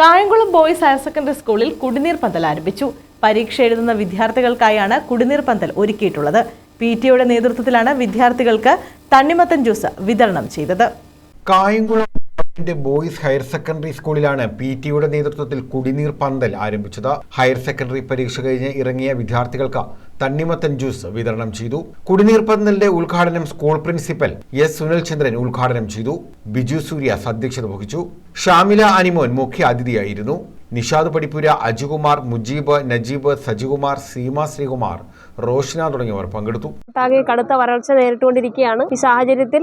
Kayamkulam boys higher secondary സ്കൂളിൽ കുടിനീർ പന്തൽ ആരംഭിച്ചു. പരീക്ഷ എഴുതുന്ന വിദ്യാർത്ഥികൾക്കായാണ് കുടിനീർ പന്തൽ ഒരുക്കിയിട്ടുള്ളത്. പി ടിയുടെ നേതൃത്വത്തിലാണ് വിദ്യാർത്ഥികൾക്ക് തണ്ണിമത്തൻ ജ്യൂസ് വിതരണം ചെയ്തത്. Kayamkulam government boys higher secondary സ്കൂളിലാണ് പി ടിയുടെ നേതൃത്വത്തിൽ കുടിനീർ പന്തൽ ആരംഭിച്ചത്. ഹയർ സെക്കൻഡറി പരീക്ഷ കഴിഞ്ഞ് ഇറങ്ങിയ വിദ്യാർത്ഥികൾക്ക് തണ്ണിമത്തൻ ജ്യൂസ് വിതരണം ചെയ്തു. കുടിനീർ പന്തലിന്റെ ഉദ്ഘാടനം സ്കൂൾ പ്രിൻസിപ്പൽ എസ് സുനിൽചന്ദ്രൻ ഉദ്ഘാടനം ചെയ്തു. ബിജു സൂര്യ അധ്യക്ഷത വഹിച്ചു. ഷാമില അനിമോൻ മുഖ്യ അതിഥിയായിരുന്നു. നിഷാദ് പടിപ്പുര അജുകുമാർ മുജീബ് നജീബ് സജികുമാർ സീമ ശ്രീകുമാർ റോഷന തുടങ്ങിയവർ പങ്കെടുത്തു. ഒട്ടാകെ കടുത്ത വരൾച്ച നേരിട്ടുകൊണ്ടിരിക്കുകയാണ്. ഈ സാഹചര്യത്തിൽ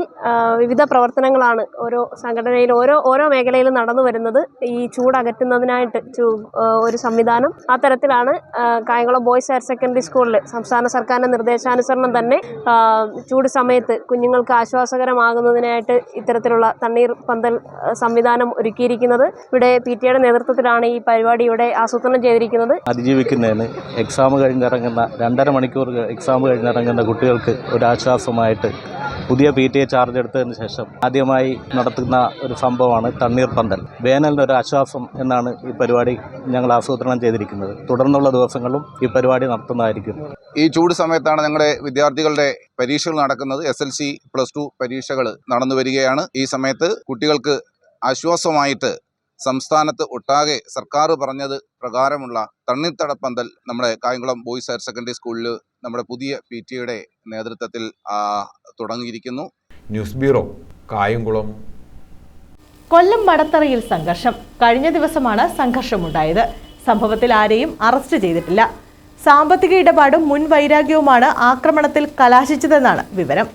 വിവിധ പ്രവർത്തനങ്ങളാണ് ഓരോ സംഘടനയിൽ ഓരോ ഓരോ മേഖലയിലും നടന്നു വരുന്നത്. ഈ ചൂട് അകറ്റുന്നതിനായിട്ട് ഒരു സംവിധാനം. ആ തരത്തിലാണ് കായംകുളം ബോയ്സ് ഹയർ സെക്കൻഡറി സ്കൂളിൽ സംസ്ഥാന സർക്കാരിന്റെ നിർദ്ദേശാനുസരണം തന്നെ ചൂട് സമയത്ത് കുഞ്ഞുങ്ങൾക്ക് ആശ്വാസകരമാകുന്നതിനായിട്ട് ഇത്തരത്തിലുള്ള തണ്ണീർ പന്തൽ സംവിധാനം ഒരുക്കിയിരിക്കുന്നത്. ഇവിടെ പി ടി എയുടെ നേതൃത്വത്തിലാണ് ഈ പരിപാടി ഇവിടെ ആസൂത്രണം ചെയ്തിരിക്കുന്നത്. അതിജീവിക്കുന്നതിന് എക്സാം കഴിഞ്ഞിറങ്ങുന്ന രണ്ടര മണിക്കൂർ എക്സാം കഴിഞ്ഞിറങ്ങുന്ന കുട്ടികൾക്ക് ഒരാശ്വാസമായിട്ട് പുതിയ പി ടി എ ചാർജ് എടുത്തതിന് ശേഷം ആദ്യമായി നടത്തുന്ന ഒരു സംഭവമാണ് തണ്ണീർ പന്തൽ. വേനലിന് ഒരു ആശ്വാസം എന്നാണ് ഈ പരിപാടി ഞങ്ങൾ ആസൂത്രണം ചെയ്തിരിക്കുന്നത്. തുടർന്നുള്ള ദിവസങ്ങളും ഈ പരിപാടി നടത്തുന്നതായിരിക്കും. ഈ ചൂട് സമയത്താണ് ഞങ്ങളുടെ വിദ്യാർത്ഥികളുടെ പരീക്ഷകൾ നടക്കുന്നത്. S L C plus two പരീക്ഷകൾ നടന്നു വരികയാണ്. ഈ സമയത്ത് കുട്ടികൾക്ക് ആശ്വാസമായിട്ട് സംസ്ഥാനത്ത് ഒട്ടാകെ സർക്കാർ പറഞ്ഞത് പ്രകാരമുള്ള തണ്ണീർത്തടപ്പന്തൽ നമ്മുടെ കായംകുളം ബോയ്സ് ഹയർ സെക്കൻഡറി സ്കൂളിൽ നമ്മുടെ പുതിയ പി ടിയുടെ നേതൃത്വത്തിൽ തുടങ്ങിയിരിക്കുന്നു. News bureau Kayamkulam. കൊല്ലം മടത്തറയിൽ സംഘർഷം. കഴിഞ്ഞ ദിവസമാണ് സംഘർഷമുണ്ടായത്. സംഭവത്തിൽ ആരെയും അറസ്റ്റ് ചെയ്തിട്ടില്ല. സാമ്പത്തിക ഇടപാടും മുൻ വൈരാഗ്യവുമാണ് ആക്രമണത്തിൽ കലാശിച്ചതെന്നാണ് വിവരം.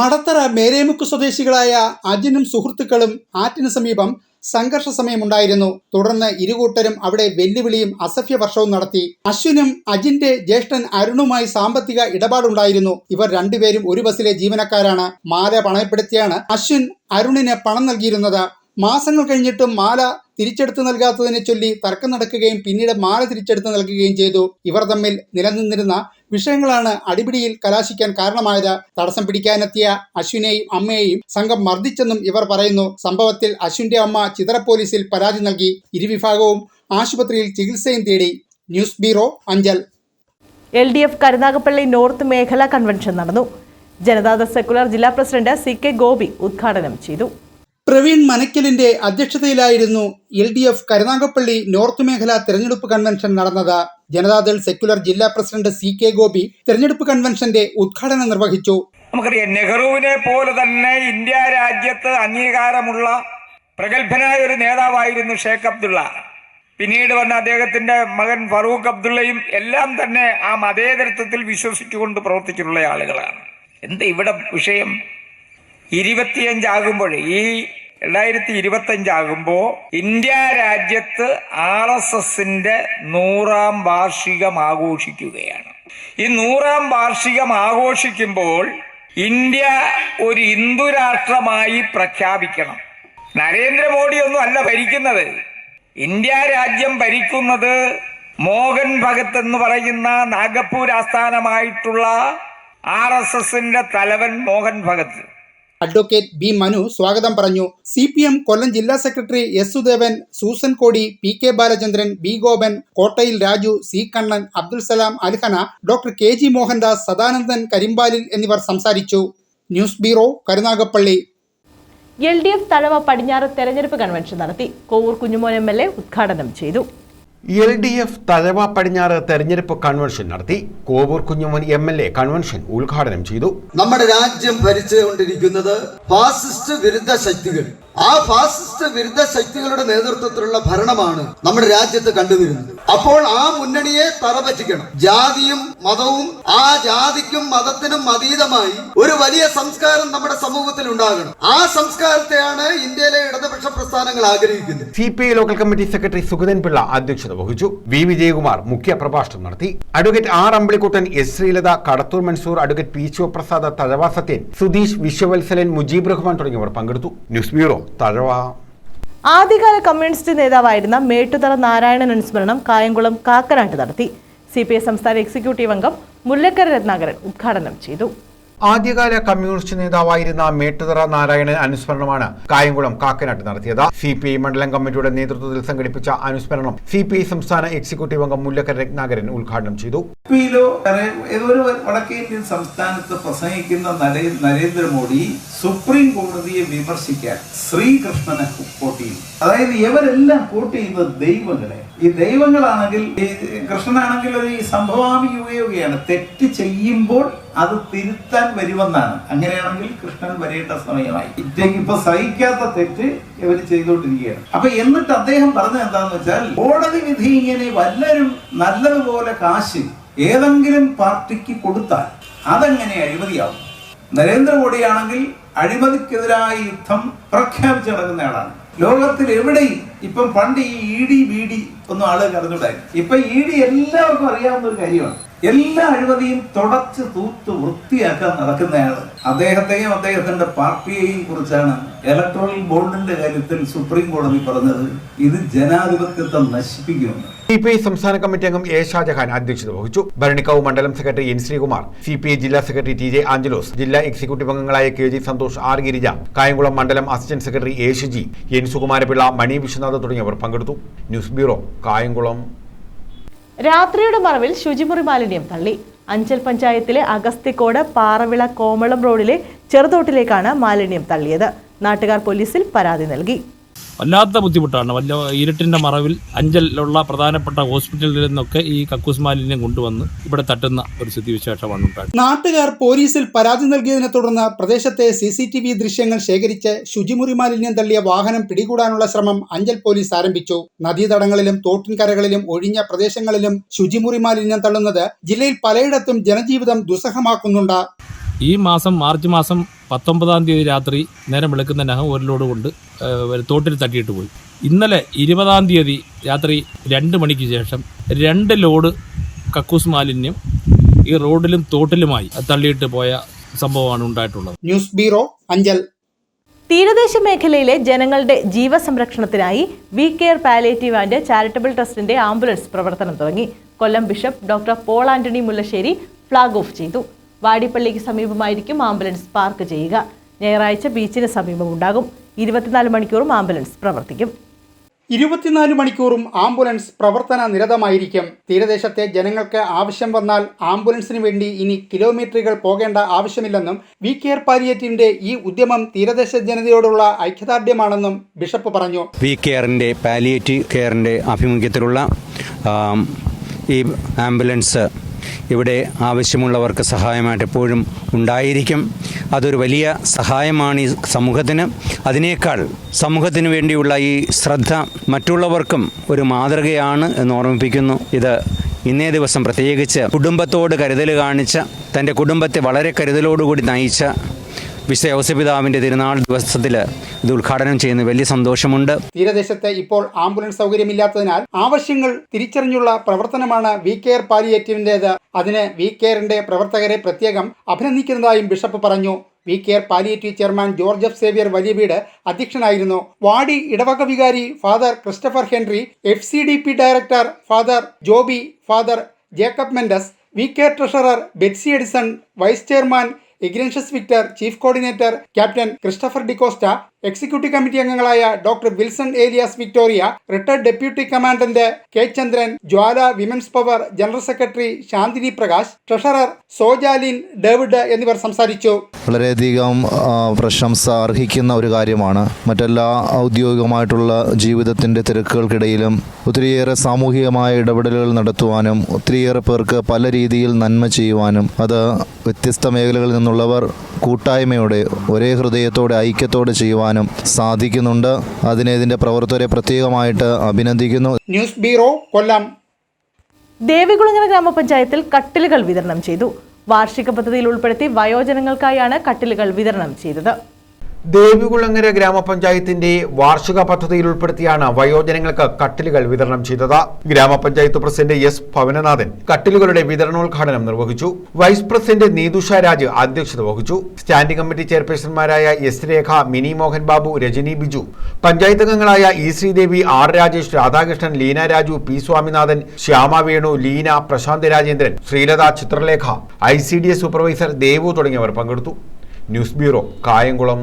മടത്തറ മേരേമുക്ക് സ്വദേശികളായ അജിനും സുഹൃത്തുക്കളും ആറ്റിന് സമീപം സംഘർഷ സമയമുണ്ടായിരുന്നു തുടർന്ന് ഇരുകൂട്ടരും അവിടെ വെല്ലുവിളിയും അസഭ്യ വർഷവും നടത്തി. അശ്വിനും അജിന്റെ ജ്യേഷ്ഠൻ അരുണുമായി സാമ്പത്തിക ഇടപാടുണ്ടായിരുന്നു. ഇവർ രണ്ടുപേരും ഒരു ബസ്സിലെ ജീവനക്കാരാണ്. മാല പണയപ്പെടുത്തിയാണ് അശ്വിൻ അരുണിന് പണം നൽകിയിരുന്നത്. മാസങ്ങൾ കഴിഞ്ഞിട്ടും മാല തിരിച്ചെടുത്ത് നൽകാത്തതിനെ ചൊല്ലി തർക്കം നടക്കുകയും പിന്നീട് മാല തിരിച്ചെടുത്ത് നൽകുകയും ചെയ്തു. ഇവർ തമ്മിൽ നിലനിന്നിരുന്ന വിഷയങ്ങളാണ് അടിപിടിയിൽ കലാശിക്കാൻ കാരണമായത്. തടസ്സം പിടിക്കാനെത്തിയ അശ്വിനെയും അമ്മയെയും സംഘം മർദ്ദിച്ചെന്നും ഇവർ പറയുന്നു. സംഭവത്തിൽ അശ്വിന്റെ അമ്മ ചിതറ പോലീസിൽ പരാതി നൽകി. ഇരുവിഭാഗവും ആശുപത്രിയിൽ ചികിത്സയും തേടി. News bureau Anchal. L D F Karunagappally north മേഖലാ കൺവെൻഷൻ നടന്നു. ജനതാദൾ സെക്കുലർ ജില്ലാ പ്രസിഡന്റ് സി കെ ഗോപി ഉദ്ഘാടനം ചെയ്തു. പ്രവീൺ മനക്കലിന്റെ അധ്യക്ഷതയിലായിരുന്നു L D F Karunagappally north മേഖല തെരഞ്ഞെടുപ്പ് കൺവെൻഷൻ നടന്നത്. ജനതാദൾ സെക്യുലർ ജില്ലാ പ്രസിഡന്റ് സി കെ ഗോപി തെരഞ്ഞെടുപ്പ് കൺവെൻഷന്റെ ഉദ്ഘാടനം നിർവഹിച്ചു. നമുക്കറിയാം നെഹ്റുവിനെ പോലെ തന്നെ ഇന്ത്യ രാജ്യത്ത് അംഗീകാരമുള്ള പ്രഗത്ഭനായ ഒരു നേതാവായിരുന്നു ഷേഖ് അബ്ദുള്ള. പിന്നീട് വന്ന അദ്ദേഹത്തിന്റെ മകൻ ഫറൂഖ് അബ്ദുള്ളയും എല്ലാം തന്നെ ആ മതേതരത്വത്തിൽ വിശ്വസിച്ചുകൊണ്ട് പ്രവർത്തിച്ചിട്ടുള്ള ആളുകളാണ്. എന്താ ഇവിടെ വിഷയം? ഇരുപത്തിയഞ്ചാകുമ്പോൾ ഈ രണ്ടായിരത്തി ഇരുപത്തഞ്ചാകുമ്പോൾ ഇന്ത്യ രാജ്യത്ത് ആർ എസ് എസിന്റെ നൂറാം വാർഷികം ആഘോഷിക്കുകയാണ്. ഈ നൂറാം വാർഷികം ആഘോഷിക്കുമ്പോൾ ഇന്ത്യ ഒരു ഹിന്ദു രാഷ്ട്രമായി പ്രഖ്യാപിക്കണം. നരേന്ദ്രമോദി ഒന്നും അല്ല ഭരിക്കുന്നത്. ഇന്ത്യ രാജ്യം ഭരിക്കുന്നത് മോഹൻ ഭഗത് എന്ന് പറയുന്ന നാഗപ്പൂർ ആസ്ഥാനമായിട്ടുള്ള ആർ എസ് എസിന്റെ തലവൻ മോഹൻ ഭഗത്. അഡ്വക്കേറ്റ് ബി മനു സ്വാഗതം പറഞ്ഞു. സി പി എം കൊല്ലം ജില്ലാ secretary S Sudevan Susan Kodi P K Balachandran B Gopan Kottayil Raju C Kannan Abdul Salam Alhana doctor K G Mohandas Sadanandan Karimpalil എന്നിവർ സംസാരിച്ചു. News bureau Karunagappally. L D F Thazhava പടിഞ്ഞാറ് തെരഞ്ഞെടുപ്പ് convention നടത്തി. Kovoor Kunjumon M L A ഉദ്ഘാടനം ചെയ്തു. L D F Thazhava പടിഞ്ഞാറ് തെരഞ്ഞെടുപ്പ് convention നടത്തി. Kovoor Kunjumon M L A convention ഉദ്ഘാടനം ചെയ്തു. നമ്മുടെ രാജ്യം ഭരിച്ചുകൊണ്ടിരിക്കുന്നത് ഫാസിസ്റ്റ് വിരുദ്ധ ശക്തികൾ. ആ ഫാസിസ്റ്റ് വിരുദ്ധ ശക്തികളുടെ നേതൃത്വത്തിലുള്ള ഭരണമാണ് നമ്മുടെ രാജ്യത്ത് കണ്ടുവരുന്നത്. അപ്പോൾ ആ മുന്നണിയെ തറപറ്റിക്കണം. ജാതിയും മതവും ആ ജാതിക്കും മതത്തിനും അതീതമായി ഒരു വലിയ സംസ്കാരം നമ്മുടെ സമൂഹത്തിൽ ഉണ്ടാകണം. ആ സംസ്കാരത്തെയാണ് ഇന്ത്യയിലെ ഇടതുപക്ഷ പ്രസ്ഥാനങ്ങൾ ആഗ്രഹിക്കുന്നത്. C P I local committee secretary Sugathan Pillai അധ്യക്ഷത വഹിച്ചു. വി വിജയകുമാർ മുഖ്യ പ്രഭാഷണം നടത്തി. Advocate R Ambilikuttan S Sreelatha Kadathoor Mansoor advocate P Sivaprasad തഴവാസത്തേൻ Sudheesh Viswavatsalan Mujeeb Rahman തുടങ്ങിയവർ പങ്കെടുത്തു. ന്യൂസ് ബ്യൂറോ ആദ്യകാല കമ്മ്യൂണിസ്റ്റ് നേതാവായിരുന്ന മേട്ടുതറ നാരായണൻ അനുസ്മരണം കായംകുളം കാക്കനാട്ട് നടത്തി. സി പി ഐ സംസ്ഥാന എക്സിക്യൂട്ടീവ് അംഗം മുല്ലക്കര രത്നാകരൻ ഉദ്ഘാടനം ചെയ്തു. ആദ്യകാല കമ്മ്യൂണിസ്റ്റ് നേതാവായിരുന്ന മേട്ടുതറ നാരായണൻ അനുസ്മരണമാണ് കായംകുളം കാക്കനാട്ട് നടത്തിയത്. സി പി ഐ മണ്ഡലം കമ്മിറ്റിയുടെ നേതൃത്വത്തിൽ സംഘടിപ്പിച്ച അനുസ്മരണം സി പി ഐ സംസ്ഥാന എക്സിക്യൂട്ടീവ് അംഗം മുല്ലക്കര രത്നാകരൻ ഉദ്ഘാടനം ചെയ്തു. വടക്കേ ഇന്ത്യൻ സംസ്ഥാനത്ത് പ്രസംഗിക്കുന്ന നരേ- നരേന്ദ്രമോദി സുപ്രീം കോടതിയെ വിമർശിക്കാൻ ശ്രീകൃഷ്ണനെ കോട്ട് ചെയ്തു അതായത് ഇവരെല്ലാം കൂട്ടി ഇത് ദൈവങ്ങളെ. ഈ ദൈവങ്ങളാണെങ്കിൽ ഈ കൃഷ്ണനാണെങ്കിൽ ഒരു സംഭവാമി ഉപയോഗിയാണ് തെറ്റ് ചെയ്യുമ്പോൾ അത് തിരുത്താൻ വരുമെന്നാണ്. അങ്ങനെയാണെങ്കിൽ കൃഷ്ണൻ വരേണ്ട സമയമായി. ഇപ്പൊ സഹിക്കാത്ത തെറ്റ് ഇവർ ചെയ്തുകൊണ്ടിരിക്കുകയാണ് അപ്പൊ എന്നിട്ട് അദ്ദേഹം പറഞ്ഞത് എന്താന്ന് വെച്ചാൽ കോടതി വിധി ഇങ്ങനെ വല്ലരും നല്ലതുപോലെ കാശ് ഏതെങ്കിലും പാർട്ടിക്ക് കൊടുത്താൽ അതെങ്ങനെ അഴിമതിയാവും? നരേന്ദ്രമോദിയാണെങ്കിൽ അഴിമതിക്കെതിരായ യുദ്ധം പ്രഖ്യാപിച്ചു നടക്കുന്നയാളാണ് ലോകത്തിൽ എവിടെയും ഇപ്പം പണ്ട് ഈ ഇ ഡി ബി ഡി ഒന്നും ആൾ അറിഞ്ഞൂടായിരുന്നു ഇപ്പൊ ഇ ഡി എല്ലാവർക്കും അറിയാവുന്ന ഒരു കാര്യമാണ്. എല്ലാ അഴിമതിയും തുടച്ച് തൂത്ത് വൃത്തിയാക്കാൻ നടക്കുന്നയാൾ അദ്ദേഹത്തെയും അദ്ദേഹത്തിന്റെ പാർട്ടിയെയും കുറിച്ചാണ് ഇലക്ട്രോണിക് ബോണ്ടിന്റെ കാര്യത്തിൽ സുപ്രീം കോടതി പറഞ്ഞത്. ഇത് ജനാധിപത്യത്തെ നശിപ്പിക്കുമെന്ന്. സി പി ഐ സംസ്ഥാന കമ്മിറ്റി അംഗം എ ഷാജഹാൻ അധ്യക്ഷത വഹിച്ചു. ഭരണിക്കാവ് മണ്ഡലം secretary N Sreekumar C P I ജില്ലാ സെക്രട്ടറി ടി ജെ ആഞ്ചലോസ് ജില്ലാ എക്സിക്യൂട്ടീവ് അംഗങ്ങളായ K G Santhosh R Girija Kayamkulam മണ്ഡലം assistant secretary A Shiji N Sukumarapillai Mani Viswanath തുടങ്ങിയവർ പങ്കെടുത്തു. News bureau Kayamkulam. രാത്രിയുടെ മറവിൽ ശുചിമുറി മാലിന്യം തള്ളി. അഞ്ചൽ പഞ്ചായത്തിലെ അഗസ്തിക്കോട് പാറവിള കോമളം റോഡിലെ ചെറുതോട്ടിലേക്കാണ് മാലിന്യം തള്ളിയത്. നാട്ടുകാർ പോലീസിൽ പരാതി നൽകി. വല്ലാത്ത ബുദ്ധിമുട്ടാണ്. വല്ല ഇരുട്ടിന്റെ മറവിൽ അഞ്ചലിലുള്ള പ്രധാനപ്പെട്ട ഹോസ്പിറ്റലിൽ നിന്നൊക്കെ ഈ കക്കൂസ് മാലിന്യം കൊണ്ടുവന്ന് ഇവിടെ തട്ടുന്ന ഒരു സ്ഥിതിവിശേഷമാണ് ഉണ്ടായത്. നാട്ടുകാർ പോലീസിൽ പരാതി നൽകിയതിനെ തുടർന്ന് പ്രദേശത്തെ സി സി ടി വി ദൃശ്യങ്ങൾ ശേഖരിച്ച് ശുചിമുറി മാലിന്യം തള്ളിയ വാഹനം പിടികൂടാനുള്ള ശ്രമം അഞ്ചൽ പോലീസ് ആരംഭിച്ചു. നദീതടങ്ങളിലും തോട്ടിൻകരകളിലും ഒഴിഞ്ഞ പ്രദേശങ്ങളിലും ശുചിമുറി മാലിന്യം തള്ളുന്നത് ജില്ലയിൽ പലയിടത്തും ജനജീവിതം ദുസ്സഹമാക്കുന്നുണ്ട്. ഈ മാസം മാർച്ച് മാസം പത്തൊമ്പതാം തീയതി രാത്രി നേരം വെളുക്കുന്നതിനകം ഒരു ലോഡ് കൊണ്ട് തോട്ടിൽ തട്ടിയിട്ട് പോയി. ഇന്നലെ ഇരുപതാം തീയതി രാത്രി രണ്ട് മണിക്ക് ശേഷം രണ്ട് ലോഡ് കക്കൂസ് മാലിന്യം ഈ റോഡിലും തോട്ടിലുമായി തള്ളിയിട്ട് പോയ സംഭവമാണ് ഉണ്ടായിട്ടുള്ളത്. News bureau Anchal. തീരദേശ മേഖലയിലെ ജനങ്ങളുടെ ജീവസംരക്ഷണത്തിനായി we care palliative and charitable ട്രസ്റ്റിന്റെ ആംബുലൻസ് പ്രവർത്തനം തുടങ്ങി. Kollam bishop doctor Paul Antony Mullassery flag off ചെയ്തു. വാടിപ്പള്ളിക്ക് സമീപമായിരിക്കും ആംബുലൻസ് പാർക്ക് ചെയ്യുക. ഞായറാഴ്ച ബീച്ചിന് സമീപം ഉണ്ടാകും. ഇരുപത്തിനാല് മണിക്കൂറും ആംബുലൻസ് പ്രവർത്തിക്കും. ഇരുപത്തിനാല് മണിക്കൂറും ആംബുലൻസ് പ്രവർത്തന നിരതമായിരിക്കും. തീരദേശത്തെ ജനങ്ങൾക്ക് ആവശ്യം വന്നാൽ ആംബുലൻസിന് വേണ്ടി ഇനി കിലോമീറ്ററുകൾ പോകേണ്ട ആവശ്യമില്ലെന്നും വി കെയർ പാലിയേറ്റീവിന്റെ ഈ ഉദ്യമം തീരദേശ ജനതയോടുള്ള ഐക്യദാർഢ്യമാണെന്നും ബിഷപ്പ് പറഞ്ഞു. വി കെയറിന്റെ പാലിയേറ്റീവ് കെയറിന്റെ ആഭിമുഖ്യത്തിലുള്ള ഈ ആംബുലൻസ് ഇവിടെ ആവശ്യമുള്ളവർക്ക് സഹായമായിട്ട് എപ്പോഴും ഉണ്ടായിരിക്കും. അതൊരു വലിയ സഹായമാണ് ഈ സമൂഹത്തിന്. അതിനേക്കാൾ സമൂഹത്തിന് വേണ്ടിയുള്ള ഈ ശ്രദ്ധ മറ്റുള്ളവർക്കും ഒരു മാതൃകയാണ് എന്ന് ഓർമ്മിപ്പിക്കുന്നു. ഇത് ഇന്നേ ദിവസം പ്രത്യേകിച്ച് കുടുംബത്തോട് കരുതൽ കാണിച്ച തന്റെ കുടുംബത്തെ വളരെ കരുതലോടുകൂടി നയിച്ച വിശുദ്ധ ഔസപിതാവിന്റെ തിരുനാൾ ദിവസത്തിൽ ഇത് ഉദ്ഘാടനം ചെയ്യുന്ന വലിയ സന്തോഷമുണ്ട്. തീരദേശത്ത് ഇപ്പോൾ ആംബുലൻസ് സൗകര്യമില്ലാത്തതിനാൽ ആവശ്യങ്ങൾ തിരിച്ചറിഞ്ഞുള്ള പ്രവർത്തനമാണ് വി കെയർ പാലിയേറ്റീവിന്റേത്. അതിന് വി കെയറിന്റെ പ്രവർത്തകരെ പ്രത്യേകം അഭിനന്ദിക്കുന്നതായും ബിഷപ്പ് പറഞ്ഞു. V care palliative chairman George F Xavier Valiya Veedu അധ്യക്ഷനായിരുന്നു. വാടി ഇടവക വികാരി father Christopher Henry F C D P director father Joby father Jacob Mendes V care treasurer Betsy Edison vice chairman Ignatius Victor chief coordinator captain Christopher D'Costa executive committee അംഗങ്ങളായ doctor Wilson Elias Victoria retired deputy commandant K Chandran Jwala women's power general secretary Shanthini Prakash treasurer Sojalin David എന്നിവർ സംസാരിച്ചു. വളരെയധികം പ്രശംസ അർഹിക്കുന്ന ഒരു കാര്യമാണ്. മറ്റെല്ലാ ഔദ്യോഗികമായിട്ടുള്ള ജീവിതത്തിന്റെ തിരക്കുകൾക്കിടയിലും ഒത്തിരിയേറെ സാമൂഹികമായ ഇടപെടലുകൾ നടത്തുവാനും ഒത്തിരിയേറെ പേർക്ക് പല രീതിയിൽ നന്മ ചെയ്യുവാനും അത് വ്യത്യസ്ത മേഖലകളിൽ നിന്നുള്ളവർ കൂട്ടായ്മയോടെ ഒരേ ഹൃദയത്തോടെ ഐക്യത്തോടെ ചെയ്യുവാനും സാധിക്കുന്നുണ്ട്. അതിനെ ഇതിന്റെ പ്രവർത്തകരെ പ്രത്യേകമായിട്ട് അഭിനന്ദിക്കുന്നു. ന്യൂസ് ബ്യൂറോ കൊല്ലം. ദേവികുളങ്ങര ഗ്രാമപഞ്ചായത്തിൽ കട്ടിലുകൾ വിതരണം ചെയ്തു. വാർഷിക പദ്ധതിയിൽ ഉൾപ്പെടുത്തി വയോജനങ്ങൾക്കായാണ് കട്ടിലുകൾ വിതരണം ചെയ്തത്. ദേവികുളങ്ങര ഗ്രാമപഞ്ചായത്തിന്റെ വാർഷിക പദ്ധതിയിൽ ഉൾപ്പെടുത്തിയാണ് വയോജനങ്ങൾക്ക് കട്ടിലുകൾ വിതരണം ചെയ്തത്. ഗ്രാമപഞ്ചായത്ത് പ്രസിഡന്റ് എസ് ഭവനനാഥൻ കട്ടിലുകളുടെ വിതരണോദ്ഘാടനം നിർവഹിച്ചു. വൈസ് പ്രസിഡന്റ് നീതുഷ രാജ് അധ്യക്ഷത വഹിച്ചു. സ്റ്റാൻഡിംഗ് കമ്മിറ്റി ചെയർപേഴ്സൺമാരായ എസ് രേഖ മിനി മോഹൻ ബാബു രജനി ബിജു പഞ്ചായത്ത് അംഗങ്ങളായ E Sreedevi R Rajesh Radhakrishnan Leena Raju P Swaminathan Shyama Venu Leena Prasanth Rajendran Sreelatha Chithralekha I supervisor Devu തുടങ്ങിയവർ പങ്കെടുത്തു. News bureau Kayamkulam.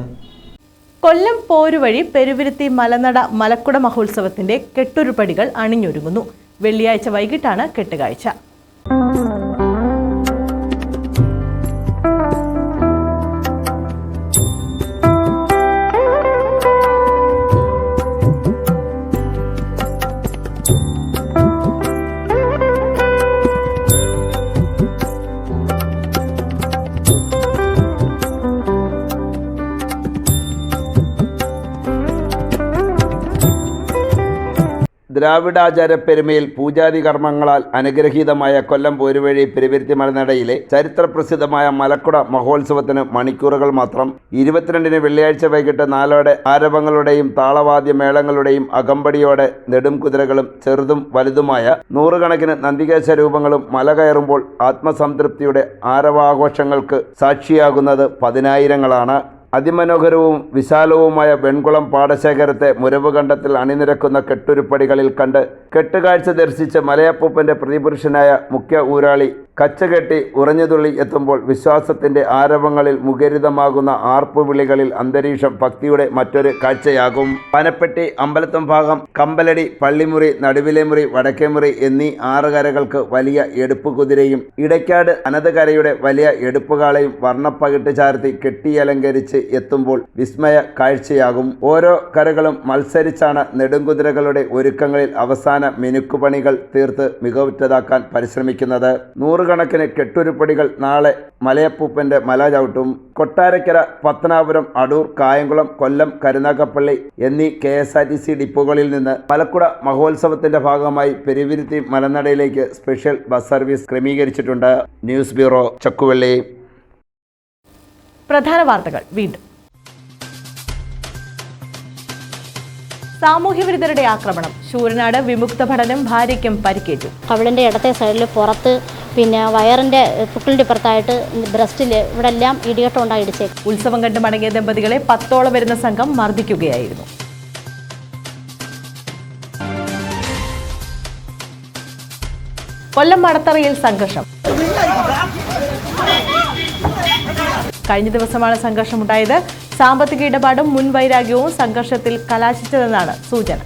കൊല്ലം പോരുവഴി പെരുവിരുത്തി മലനട മലക്കുട മഹോത്സവത്തിന്റെ കെട്ടുരുപ്പടികൾ അണിഞ്ഞൊരുങ്ങുന്നു. വെള്ളിയാഴ്ച വൈകിട്ടാണ് കെട്ടുകാഴ്ച. ദ്രാവിഡാചാര പെരുമയിൽ പൂജാതി കർമ്മങ്ങളാൽ അനുഗ്രഹീതമായ കൊല്ലം പോരുവഴി പെരുവിരുത്തി മലനടയിലെ ചരിത്രപ്രസിദ്ധമായ മലക്കുട മഹോത്സവത്തിന് മണിക്കൂറുകൾ മാത്രം. ഇരുപത്തിരണ്ടിന് വെള്ളിയാഴ്ച വൈകിട്ട് നാലോടെ ആരവങ്ങളുടെയും താളവാദ്യ മേളങ്ങളുടെയും അകമ്പടിയോടെ നെടും കുതിരകളും ചെറുതും വലുതുമായ നൂറുകണക്കിന് നന്ദികേശ രൂപങ്ങളും മല കയറുമ്പോൾ ആത്മസംതൃപ്തിയുടെ ആരവാഘോഷങ്ങൾക്ക് സാക്ഷിയാകുന്നത് പതിനായിരങ്ങളാണ്. അതിമനോഹരവും വിശാലവുമായ വെൺകുളം പാടശേഖരത്തെ മുരവ് കണ്ടത്തിൽ അണിനിരക്കുന്ന കെട്ടുരുപ്പടികളിൽ കണ്ട് കെട്ടുകാഴ്ച ദർശിച്ച മലയപ്പൂപ്പന്റെ പ്രതിപുരുഷനായ മുഖ്യ ഊരാളി കച്ചകെട്ടി ഉറഞ്ഞുതുള്ളി എത്തുമ്പോൾ വിശ്വാസത്തിന്റെ ആരവങ്ങളിൽ മുഖരിതമാകുന്ന ആർപ്പുവിളികളിൽ അന്തരീക്ഷം ഭക്തിയുടെ മറ്റൊരു കാഴ്ചയാകും. പനപ്പെട്ടി അമ്പലത്തും ഭാഗം കമ്പലടി പള്ളിമുറി നടുവിലെ നടുവിലെമുറി വടക്കേമുറി എന്നീ ആറ് കരകൾക്ക് വലിയ എടുപ്പ് കുതിരയും ഇടയ്ക്കാട് അനതകരയുടെ വലിയ എടുപ്പുകാളയും വർണപ്പകിട്ട് ചാർത്തി കെട്ടിയലങ്കരിച്ച് എത്തുമ്പോൾ വിസ്മയ കാഴ്ചയാകും. ഓരോ കരകളും മത്സരിച്ചാണ് നെടുങ്കുതിരകളുടെ ഒരുക്കങ്ങളിൽ അവസാന മിനുക്കുപണികൾ തീർത്ത് മികവുറ്റതാക്കാൻ പരിശ്രമിക്കുന്നത്. നൂറുകണക്കിന് കെട്ടുരുപ്പടികൾ നാളെ മലയപ്പൂപ്പന്റെ മല ചവിട്ടും. കൊട്ടാരക്കര പത്തനാപുരം അടൂർ കായംകുളം കൊല്ലം കരുനാഗപ്പള്ളി എന്നീ K S R T C ഡിപ്പോകളിൽ നിന്ന് മലക്കുട മഹോത്സവത്തിന്റെ ഭാഗമായി പെരുവിരുത്തി മലനടയിലേക്ക് special bus service ക്രമീകരിച്ചിട്ടുണ്ട്. News bureau Chakkuvally. പ്രധാന വാർത്തകൾ വീണ്ടും. സാമൂഹ്യവിരുദ്ധരുടെ ആക്രമണം. ശൂരനാട് വിമുക്ത പഠനം ഭാര്യയ്ക്കും പരിക്കേറ്റു. കവിളിന്റെ ഇടത്തെ സൈഡിൽ പുറത്ത് പിന്നെ വയറിന്റെ പുക്കിളിന്റെ പുറത്തായിട്ട് ബ്രസ്റ്റിൽ ഇവിടെ എല്ലാം ഇടികട്ടം ഉണ്ടായി ഇടിച്ചേക്കും ഉത്സവം കണ്ട് മടങ്ങിയ ദമ്പതികളെ പത്തോളം വരുന്ന സംഘം മർദ്ദിക്കുകയായിരുന്നു. കൊല്ലം മടത്തറയിൽ സംഘർഷം. കഴിഞ്ഞ ദിവസമാണ് സംഘർഷമുണ്ടായത്. സാമ്പത്തിക ഇടപാടും മുൻ വൈരാഗ്യവും സംഘർഷത്തിൽ കലാശിച്ചതെന്നാണ് സൂചന.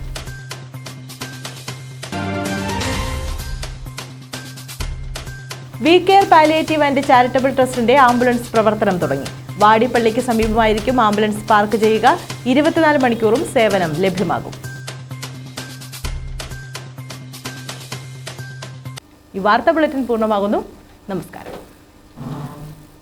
We care palliative and charitable ട്രസ്റ്റിന്റെ ആംബുലൻസ് പ്രവർത്തനം തുടങ്ങി. വാടിപ്പള്ളിക്ക് സമീപമായിരിക്കും ആംബുലൻസ് പാർക്ക് ചെയ്യുക. ഇരുപത്തിനാല് മണിക്കൂറും സേവനം ലഭ്യമാകും. ഈ വാർത്താ ബുള്ളറ്റിൻ പൂർണമാകുന്നു. നമസ്കാരം.